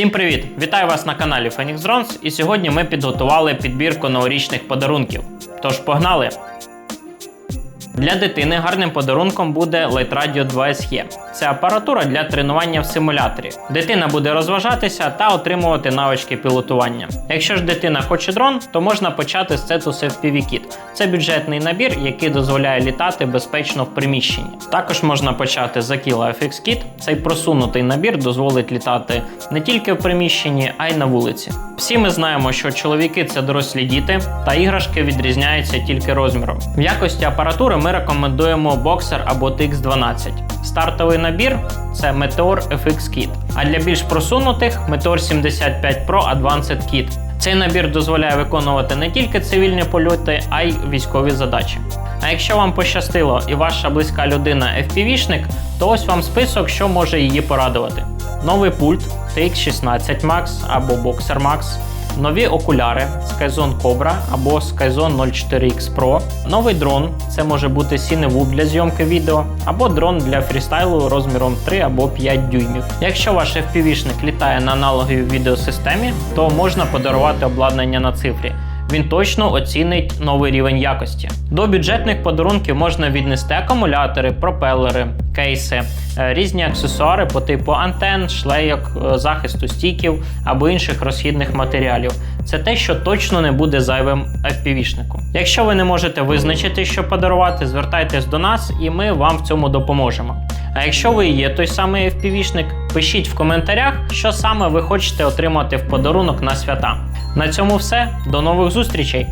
Всім привіт! Вітаю вас на каналі Phoenix Drones і сьогодні ми підготували підбірку новорічних подарунків. Тож погнали! Для дитини гарним подарунком буде Light Radio 2 SE. Це апаратура для тренування в симуляторі. Дитина буде розважатися та отримувати навички пілотування. Якщо ж дитина хоче дрон, то можна почати з Cetus FPV Kit. Це бюджетний набір, який дозволяє літати безпечно в приміщенні. Також можна почати з Aquila FX Kit. Цей просунутий набір дозволить літати не тільки в приміщенні, а й на вулиці. Всі ми знаємо, що чоловіки це дорослі діти, та іграшки відрізняються тільки розміром. В якості апаратури ми рекомендуємо Boxer або TX12. Стартовий набір це Meteor FX Kit. А для більш просунутих Meteor 75 Pro Advanced Kit. Цей набір дозволяє виконувати не тільки цивільні польоти, а й військові задачі. А якщо вам пощастило і ваша близька людина FPV-шник, то ось вам список, що може її порадувати. Новий пульт TX16 Max або Boxer Max, нові окуляри Skyzone Cobra або Skyzone 04X Pro, новий дрон це може бути сіневу для зйомки відео, або дрон для фрістайлу розміром 3 або 5 дюймів. Якщо ваш FPV-шник літає на аналоговій відеосистемі, то можна подарувати обладнання на цифрі. Він точно оцінить новий рівень якості. До бюджетних подарунків можна віднести акумулятори, пропелери, кейси, е, різні аксесуари по типу антен, шлейок, е, захисту стіків або інших розхідних матеріалів. Це те, що точно не буде зайвим FPV-шнику. Якщо ви не можете визначити, що подарувати, звертайтесь до нас і ми вам в цьому допоможемо. А якщо ви є той самий FPV-шник, пишіть в коментарях, що саме ви хочете отримати в подарунок на свята. На цьому все. До нових зустрічей!